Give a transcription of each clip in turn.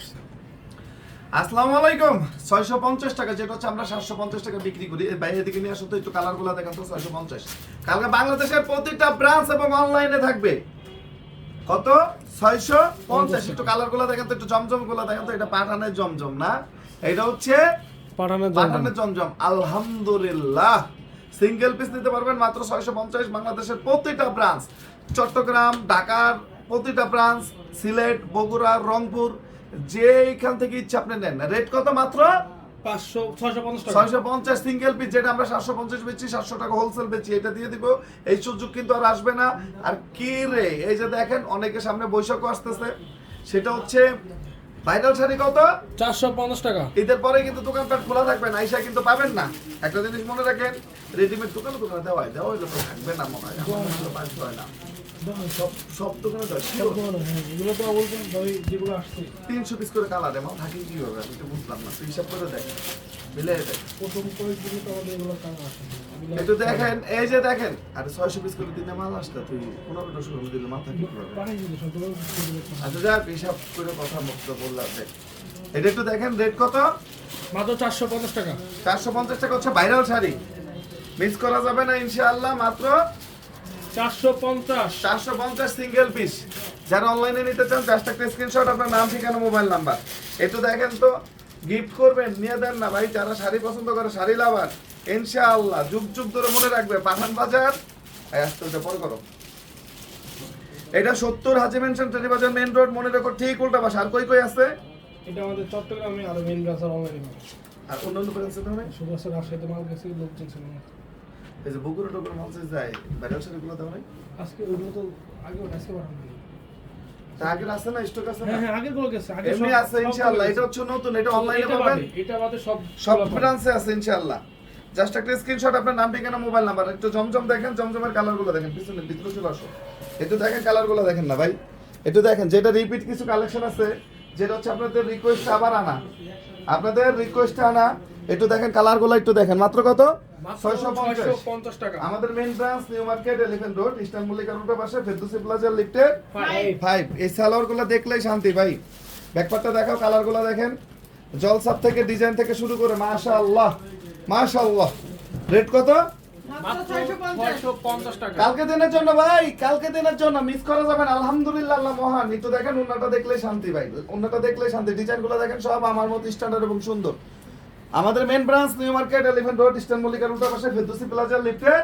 আসছে আসসালামু আলাইকুম। ছয়শো পঞ্চাশ টাকা যেটা হচ্ছে আমরা সাতশো পঞ্চাশ টাকা বিক্রি করি। বাইরে দিকে নিয়ে আসো তো একটু দেখান তো ছয়শো পঞ্চাশ। কালকে বাংলাদেশের প্রতিটা ব্রাঞ্চ এবং অনলাইনে থাকবে। কত? ছয়শো পঞ্চাশ। একটু দেখেন তো একটু জমজমগুলা দেখেন তো এটা পাঠানের জমজম না? এটা হচ্ছে পাঠানের জমজম। আলহামদুলিল্লাহ। সিঙ্গেল পিস নিতে পারবেন মাত্র ছয়শো পঞ্চাশ বাংলাদেশের প্রতিটা ব্রাঞ্চ চট্টগ্রাম ঢাকার প্রতিটা ব্রাঞ্চ সিলেট বগুড়া রংপুর যেইখান থেকে ইচ্ছা আপনি নেন। রেট কত মাত্র? পাঁচশো ছয়শো পঞ্চাশ ছয়শো পঞ্চাশ সিঙ্গেল পিস যেটা আমরা সাতশো পঞ্চাশ বেচি সাতশো টাকা হোলসেল বেচি এটা দিয়ে দিব। এই সুযোগ কিন্তু আর আসবে না। আর কি রে? এই যে দেখেন অনেকের সামনে বৈশাখও আসতেছে। সেটা হচ্ছে ভাইরাল শাড়ি কত? চারশো পঞ্চাশ টাকা। ঈদের পরে কিন্তু দোকানপাট খোলা থাকবে না আইসা কিন্তু পাবেন না। একটা জিনিস মনে রাখেন রেডিমেড দোকানে দোকানে দেওয়া হয় দেওয়া হইলে তো থাকবে না মনে হয় হয় হয় না। সব সব দোকানে এগুলো তো বলছেন যেগুলো আসছে। তিনশো পিস করে কালার এমন থাকে কি হবে? আমি তো বুঝলাম না তুই হিসাব করে দেখ মিলে দেখ প্রথম কয়েকদিন তো আমাদের এগুলো কাজ আসে একটু দেখেন এই যে দেখেন আরে ছয়শো পিস করে দিনে মাল আসতে তুই পনেরোটা ষোলো দিলে মাথা কি করবে দিলে আচ্ছা যাক হিসাব করে কথা মুক্ত বললাম দেখ। এটা একটু দেখেন রেট কত? মাত্র চারশো পঞ্চাশ টাকা। চারশো পঞ্চাশ টাকা হচ্ছে ভাইরাল শাড়ি। মিস করা যাবে না ইনশাআল্লাহ মাত্র চারশো পঞ্চাশ। চারশো পঞ্চাশ সিঙ্গেল পিস যারা অনলাইনে নিতে চান জাস্ট একটা স্ক্রিনশট আপনার নাম ঠিকানা মোবাইল নাম্বার একটু দেখেন তো গিফট করবেন নিয়ে দেন না ভাই যারা শাড়ি পছন্দ করে শাড়ি লাভার। ইনশাআল্লাহ যুগ যুগ ধরে মনে রাখবে পাঠান বাজার। আস্তে পরে করো। এটা সত্তর হাজি মেনশন ট্রেনি বাজার মেন রোড মনে রেখো ঠিক উল্টা বাসা আর কই কই আছে? এটা আমাদের চট্টগ্রামে আরও মেন ব্রাঞ্চার অনলাইনে আর অন্য অন্য ব্রাঞ্চে শুধু রাজশাহীতে মাল গেছে লোকজন ছিল না। এই যে বগুড়া টগুড়া মালসে যায় শাড়িগুলো দাও নাই আজকে ওইগুলো তো আগে আজকে পাঠানো আগের আছে না স্টক আছে না? হ্যাঁ হ্যাঁ আগেরগুলো গেছে আগে এমনি সব- আছে ইনশাআল্লাহ এটা হচ্ছে নতুন এটা অনলাইনে পাবেন। এটা বাদে সব সবগুলো ব্রাঞ্চে আছে ইনশাআল্লাহ। জাস্ট একটা স্ক্রিনশট আপনার নাম ঠিকানা মোবাইল নাম্বার একটু জমজম দেখেন জমজমের কালারগুলো দেখেন পিছনে ভিতরে চলে আসো একটু দেখেন কালারগুলো দেখেন না ভাই। একটু দেখেন যেটা রিপিট কিছু কালেকশন আছে যেটা হচ্ছে আপনাদের রিকোয়েস্ট আবার আনা। আপনাদের রিকোয়েস্ট আনা একটু দেখেন কালারগুলো একটু দেখেন। মাত্র কত? মাত্র ছয়শো পঞ্চাশ। 650 টাকা। আমাদের main branch New Market Elephant Road Eastern মল্লিকার রোডের পাশে ফেরদৌসি প্লাজার Five. ফাইভ এই সালোয়ারগুলো দেখলেই শান্তি ভাই। ব্যাকপারটা দেখাও কালারগুলো দেখেন। জলসাপ থেকে ডিজাইন থেকে শুরু করে মাশা আল্লাহ মাশা রেট কত? মাত্র 650 টাকা। কালকে দিনের জন্য ভাই কালকে দিনের জন্য মিস করা যাবে না। আলহামদুলিল্লাহ আল্লাহ মহান। একটু দেখেন অন্যটা দেখলে শান্তি ভাই। অন্যটা দেখলে শান্তি। ডিজাইনগুলো দেখেন সব আমার মতো স্ট্যান্ডার্ড এবং সুন্দর। আমাদের main branch New Market Elephant Road Eastern মল্লিকার উল্টা পাশে ফেরদৌসি প্লাজার লিফটের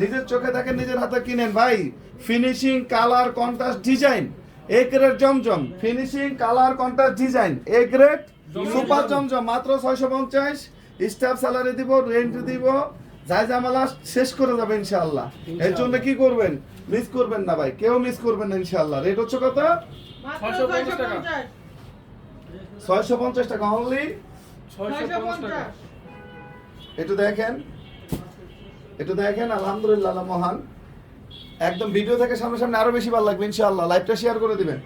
নিজের চোখে দেখেন নিজের হাতে কিনেন ভাই। Finishing colour contrast design A grade Zamzam. Finishing colour contrast design A grade super জমজম। মাত্র ছয়শো পঞ্চাশ। স্টাফ স্যালারি দিব রেন্ট দিব যাই জামালা শেষ করে যাবে ইনশাআল্লাহ। এর জন্য কি করবেন? মিস করবেন না ভাই। কেউ মিস করবেন না ইনশাআল্লাহ। রেট হচ্ছে কত? 650 টাকা। ছয়শো পঞ্চাশ টাকা অনলি 650 টাকা। একটু দেখেন। একটু দেখেন আলহামদুলিল্লাহ আল্লাহ মহান। একদম ভিডিও থেকে সামনে সামনে আরও বেশি ভালো লাগবে ইনশাআল্লাহ। লাইভটা শেয়ার করে দিবেন।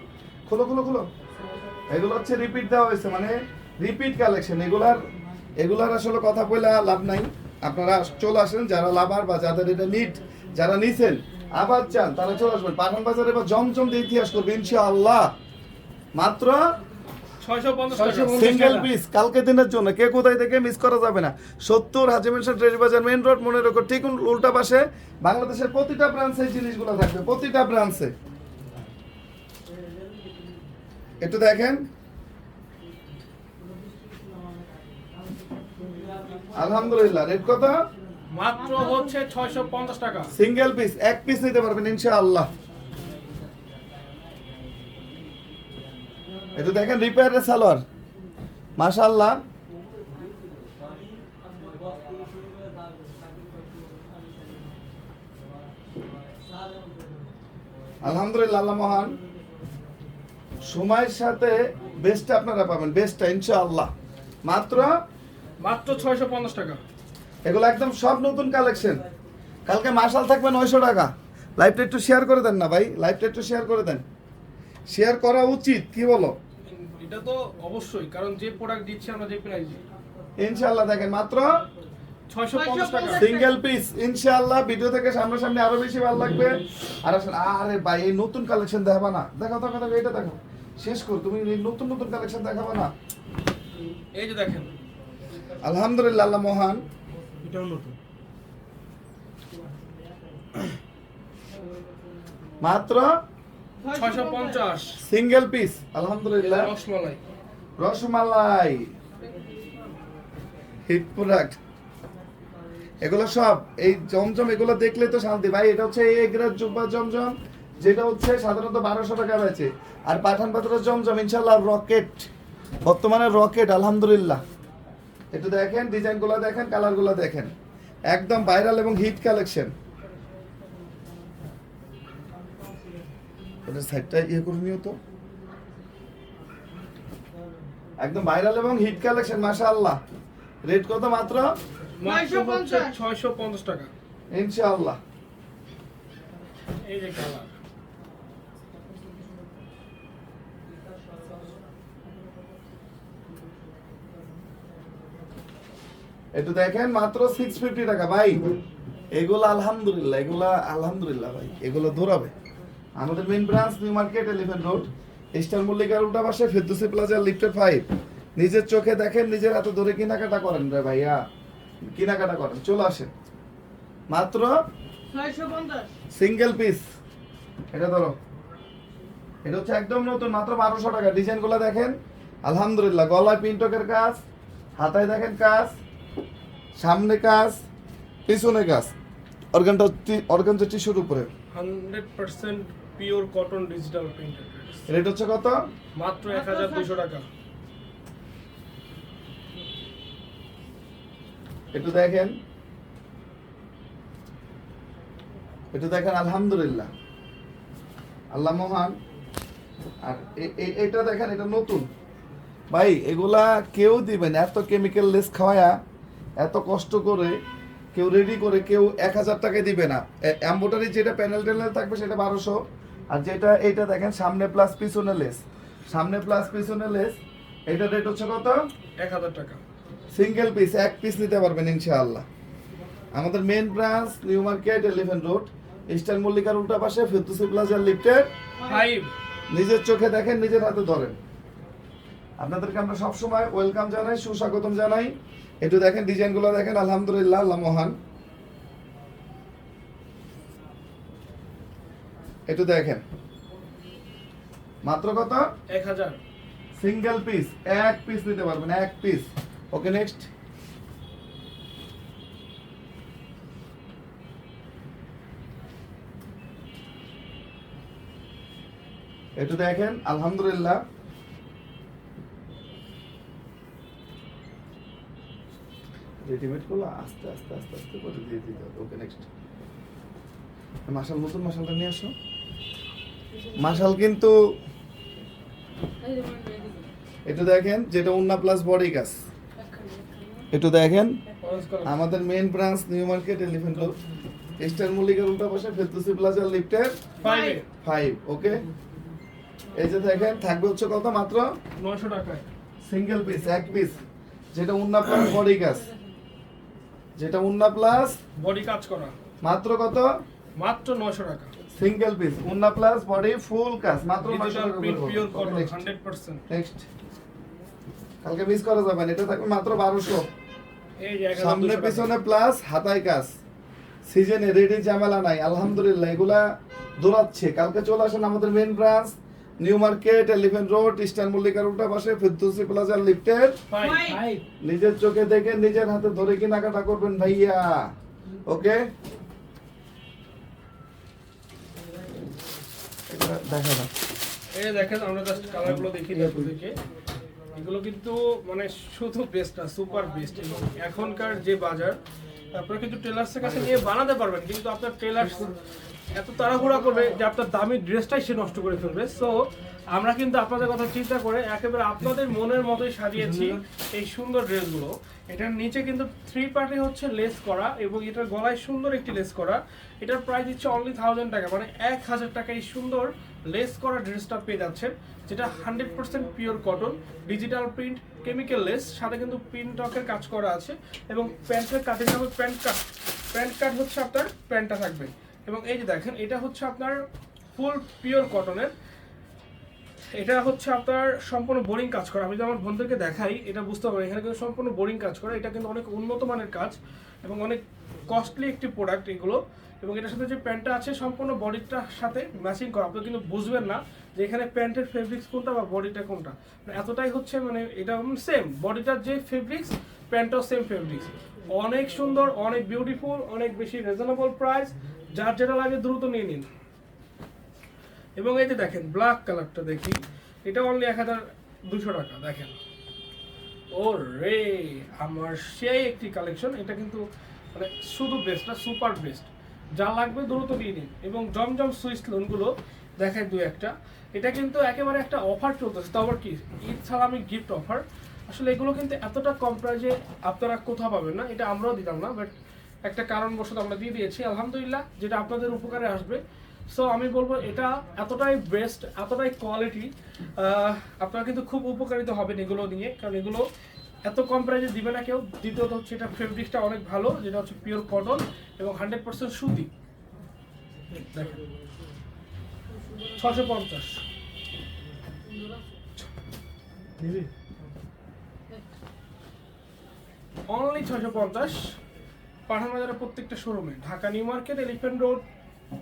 খুলো খুলো খুলো। এগুলো হচ্ছে রিপিট দেওয়া হয়েছে মানে রিপিট কালেকশন এগুলার এগুলার আসলে কথা বলে লাভ নাই। আপনারা চলে আসেন যারা লাভার বা যাদের এটা নিট যারা নিছেন আবার চান তারা চলে আসবেন। পাঠান বাজারে বা জমজম দিয়ে ইতিহাস করবে ইনশাআল্লাহ। মাত্র 650 টাকা। সিঙ্গেল পিস কালকে দিনের জন্য কে কোথায় থেকে মিস করা যাবে না। সত্তর হাজি মেনশন ট্রেডি বাজার মেইন রোড মনে রেখো ঠিক উল্টা পাশে। বাংলাদেশের প্রতিটা ব্রাঞ্চে এই জিনিসগুলো থাকবে প্রতিটা ব্রাঞ্চে একটু দেখেন আলহামদুলিল্লাহ রেট কত? মাত্র হচ্ছে 650 টাকা। সিঙ্গেল পিস এক পিস নিতে পারবেন ইনশাআল্লাহ। একটু দেখেন রিপেয়ারের সালোয়ার। মাশাআল্লাহ। আলহামদুলিল্লাহ আল্লাহ মহান। সময়ের সাথে বেস্টটা আপনারা পাবেন বেস্টটা ইনশাআল্লাহ। মাত্র মাত্র 650 টাকা। এগুলো একদম সব নতুন কালেকশন কালকে মার্শাল থাকবে নয়শো টাকা। লাইভটা একটু শেয়ার করে দেন না ভাই। লাইভটা একটু শেয়ার করে দেন। শেয়ার করা উচিত কি বলো? এটা তো অবশ্যই কারণ যে প্রোডাক্ট দিচ্ছি আমরা যে প্রাইস ইনশাআল্লাহ দেখেন মাত্র 650 টাকা। সিঙ্গেল পিস ইনশাআল্লাহ। ভিডিও থেকে সামনাসামনি আরও বেশি ভালো লাগবে। আর আসলে আরে ভাই এই নতুন কালেকশন দেখাবা না। দেখো দেখো দেখো এটা দেখো। শেষ কর তুমি নতুন নতুন কালেকশন দেখাবো না। এই যে দেখেন আলহামদুলিল্লাহ আল্লাহ মহান। এটাও নতুন। মাত্র ছয়শো পঞ্চাশ। সিঙ্গেল পিস আলহামদুলিল্লাহ। রসমালাই। রসমালাই। হিট প্রোডাক্ট এগুলো সব এই জমজম এগুলো দেখলে তো শান্তি। ভাই এটা হচ্ছে এই গ্রেড জুব্বা জমজম যেটা হচ্ছে সাধারণত বারোশো টাকা রয়েছে। আর পাঠান পাথরের জমজম ইনশাল্লাহ রকেট। বর্তমানে রকেট আলহামদুলিল্লাহ। একটু দেখেন ডিজাইনগুলো দেখেন কালারগুলো দেখেন। একদম ভাইরাল এবং হিট কালেকশন। এটা সাইডটা ইয়ে করে নিও তো। একদম ভাইরাল এবং হিট কালেকশন মাশাআল্লাহ। রেট কত মাত্র? মাত্র হচ্ছে ছয়শো পঞ্চাশ টাকা। ইনশাআল্লাহ। এই যে কালার। একটু দেখেন মাত্র সিক্স ফিফটি টাকা। ভাই এগুলো আলহামদুলিল্লাহ এগুলা আলহামদুলিল্লাহ ভাই এগুলো দৌড়াবে। আমাদের main branch New Market Elephant Road Eastern মল্লিকার উল্টা পাশে ফেরদুসি প্লাজা লিফটের ফাইভ নিজের চোখে দেখেন নিজের হাতে ধরে কেনাকাটা করেন রে ভাইয়া। কেনাকাটা করেন চলে আসেন। মাত্র সিঙ্গেল পিস এটা ধরো। এটা হচ্ছে একদম নতুন মাত্র বারোশো টাকা। ডিজাইনগুলো দেখেন আলহামদুলিল্লাহ গলায় পিন্টকের কাজ হাতায় দেখেন কাজ। সামনে কাজ পিছনে কাজ। অর্গানটা অর্গানটা টিস্যুর উপরে। Hundred percent pure cotton digital printed rate হচ্ছে কত? মাত্র এক হাজার দুশো টাকা। একটু দেখেন। একটু দেখেন আলহামদুলিল্লাহ। আল্লাহ মহান। আর এটা দেখেন এটা নতুন। ভাই এগুলা কেউ দিবেন এত কেমিক্যাল লেস খাওয়ায়া এত কষ্ট করে কেউ রেডি করে কেউ এক হাজার টাকা দিবে না। অ্যাম্বোটারি যেটা প্যানেল ট্যানেল থাকবে সেটা বারোশো। আর যেটা এইটা দেখেন সামনে প্লাস পিছনে লেস সামনে প্লাস পিছনে লেস এটা রেট হচ্ছে কত? এক হাজার টাকা। সিঙ্গেল পিস এক পিস নিতে পারবেন ইনশাআল্লাহ। আমাদের main branch New Market Elephant Road Eastern মল্লিকার উল্টা পাশে ফেরদুসি প্লাজার লিফটেড ফাইভ নিজের চোখে দেখেন নিজের হাতে ধরেন। আপনাদেরকে আমরা সবসময় ওয়েলকাম জানাই সুস্বাগতম জানাই। একটু দেখেন ডিজাইনগুলো দেখেন আলহামদুলিল্লাহ আল্লাহ মহান। একটু দেখেন। মাত্র কত? এক হাজার। সিঙ্গেল পিস এক পিস নিতে পারবেন এক পিস ওকে নেক্সট একটু দেখেন আলহামদুলিল্লাহ। রেডিমেডগুলো আস্তে আস্তে আস্তে আস্তে করে দিয়ে দিতে হবে। ওকে নেক্সট মাসাল নতুন মাসালটা নিয়ে আসো। মাসাল কিন্তু একটু দেখেন যেটা উন্না প্লাস বডি কাজ একটু দেখেন আমাদের main branch New Market Elephant Road Eastern মল্লিকার উল্টা পাশে ফেরদৌসি প্লাজা লিফটের ফাইভ ফাইভ ওকে এই যে দেখেন থাকবে হচ্ছে কত মাত্র? নয়শো টাকায়। সিঙ্গেল পিস এক পিস যেটা উন্না প্লাস বডি কাজ যেটা উন্না প্লাস বডি কাজ করা। মাত্র কত? মাত্র নয়শো টাকা। সিঙ্গেল পিস উন্না প্লাস বডি ফুল কাজ মাত্র digital print pure cotton hundred percent next কালকে মিস করা যাবে না এটা থাকবে মাত্র বারোশো। এই যে এক হাজার সামনে টাকা। পিছনে প্লাস হাতায় কাজ। সিজনে রেডি ঝামেলা নাই আলহামদুলিল্লাহ এগুলা দৌড়াচ্ছে। কালকে চলে আসেন আমাদের main branch New Market Elephant Road Eastern মল্লিকার উল্টা পাশে ফিরদৌসি প্লাজার লিফটের। নিজের চোখে দেখে নিজের হাতে ধরে কেনাকাটা করবেন ভাইয়া। ওকে? দেখা না এই দেখেন আমরা জাস্ট কালারগুলো দেখি আপনাদেরকে। এগুলো কিন্তু মানে শুধু বেস্ট না সুপার বেস্ট এবং এখনকার যে বাজার আপনারা কিন্তু টেলার্সের কাছে নিয়ে বানাতে পারবেন, কিন্তু আপনার টেলার্স এত তাড়াহুড়া করবে যে আপনার দামি ড্রেসটাই সে নষ্ট করে ফেলবে। সো আমরা কিন্তু আপনাদের কথা চিন্তা করে একেবারে আপনাদের মনের মতোই সাজিয়েছি এই সুন্দর ড্রেসগুলো। এটার নিচে কিন্তু থ্রি পার্টি হচ্ছে লেস করা এবং এটার গলায় সুন্দর একটি লেস করা। এটার প্রাইস দিচ্ছে অনলি থাউজেন্ড টাকা মানে এক হাজার টাকা এই সুন্দর লেস করা ড্রেসটা পেয়ে যাচ্ছেন, যেটা hundred percent pure cotton digital print chemical less সাথে কিন্তু প্রিন্টকের কাজ করা আছে এবং প্যান্টের কাটিং হবে প্যান্ট কাট প্যান্ট কাট হচ্ছে আপনার প্যান্টটা থাকবে। এবং এই যে দেখেন, এটা হচ্ছে আপনার ফুল পিওর কটনের এটা হচ্ছে আপনার সম্পূর্ণ বোরিং কাজ করা। আমি যদি আমার বন্ধুকে দেখাই, এটা বুঝতে পারবেন, এখানে কিন্তু সম্পূর্ণ বোরিং কাজ করা। এটা কিন্তু অনেক উন্নত মানের কাজ এবং অনেক কস্টলি একটি প্রোডাক্ট এগুলো। এবং এটার সাথে যে প্যান্টটা আছে, সম্পূর্ণ বডিটার সাথে ম্যাচিং করা। আপনি কিন্তু বুঝবেন না যে এখানে প্যান্টের ফেব্রিক্স কোনটা বা বডিটা কোনটা। মানে এতটাই হচ্ছে মানে এটা সেম বডিটার যে ফেব্রিক্স প্যান্টটাও সেম ফেব্রিক্স অনেক সুন্দর, অনেক বিউটিফুল অনেক বেশি রিজনেবল প্রাইস যার যেটা লাগে দ্রুত নিয়ে নিন। এবং এই যে দেখেন ব্ল্যাক কালারটা দেখি, এটা অনলি এক হাজার দুশো টাকা, দেখেন। ও রে আমার সেই একটি কালেকশন এটা কিন্তু মানে শুধু বেস্ট না সুপার বেস্ট যা লাগবে দ্রুত নিয়ে নিন। এবং জমজম সুইচ লোনগুলো দেখায় দু একটা। এটা কিন্তু একেবারে একটা অফার চলতেছে। তো আবার কি, ঈদ সালামি গিফট অফার আসলে এগুলো কিন্তু এতটা কম প্রাইজে আপনারা কোথাও পাবেন না। এটা আমরাও দিতাম না বাট একটা কারণবশত আমরা দিয়ে দিয়েছি। আলহামদুলিল্লাহ, যেটা আপনাদের উপকারে আসবে। সো আমি বলব এটা এতটাই বেস্ট এতটাই কোয়ালিটি আপনার কিন্তু খুব উপকারিত হবেন এগুলো নিয়ে। কারণ এগুলো এত কম প্রাইসে দিবে না কেউ। দ্বিতীয়ত হচ্ছে এটা ফেব্রিকটা অনেক ভালো যেটা হচ্ছে পিওর কটন এবং হান্ড্রেড পার্সেন্ট সুতি। দেখেন। ছশো পঞ্চাশ। অনলি ছশো পঞ্চাশ। পাঠান বাজারের প্রত্যেকটা শোরুমে Dhaka New Market Elephant Road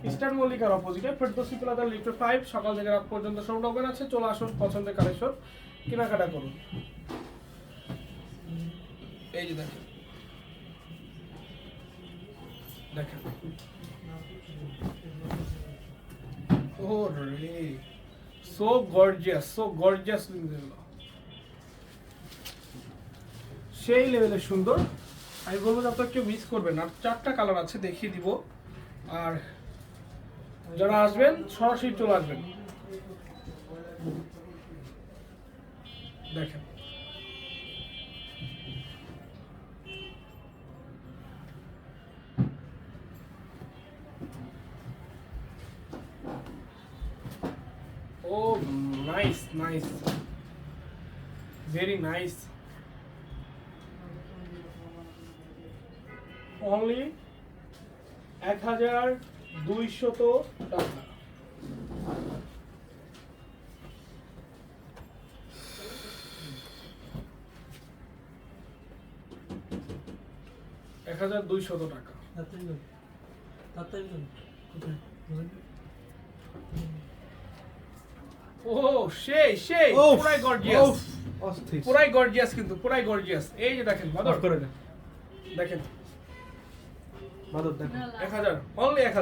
Eastern মল্লিকার অপোজিটে ফেরদোসি প্লাজা লিফটে ফাইভ সকাল থেকে রাত পর্যন্ত ওপেন আছে, চলে আসুন পছন্দের কালেকশন কেনাকাটা করুন। এই যে দেখেন। দেখেন। সেই সুন্দর। আমি বলব যে আপনারা কেউ মিস করবেন আর চারটা কালার আছে, দেখিয়ে দিব। আর যারা আসবেন সরাসরি চলে আসবেন। দেখেন। এক হাজার দুইশত টাকা। এক হাজার দুইশত টাকা? ও সেই সেই পুরাই গর্জিয়াস অস্থির। পুরাই গর্জিয়াস কিন্তু পুরাই গর্জিয়াস এই যে দেখেন অফ করে। দেখেন। বাদর দেখো এক হাজার অনলি এক হাজার।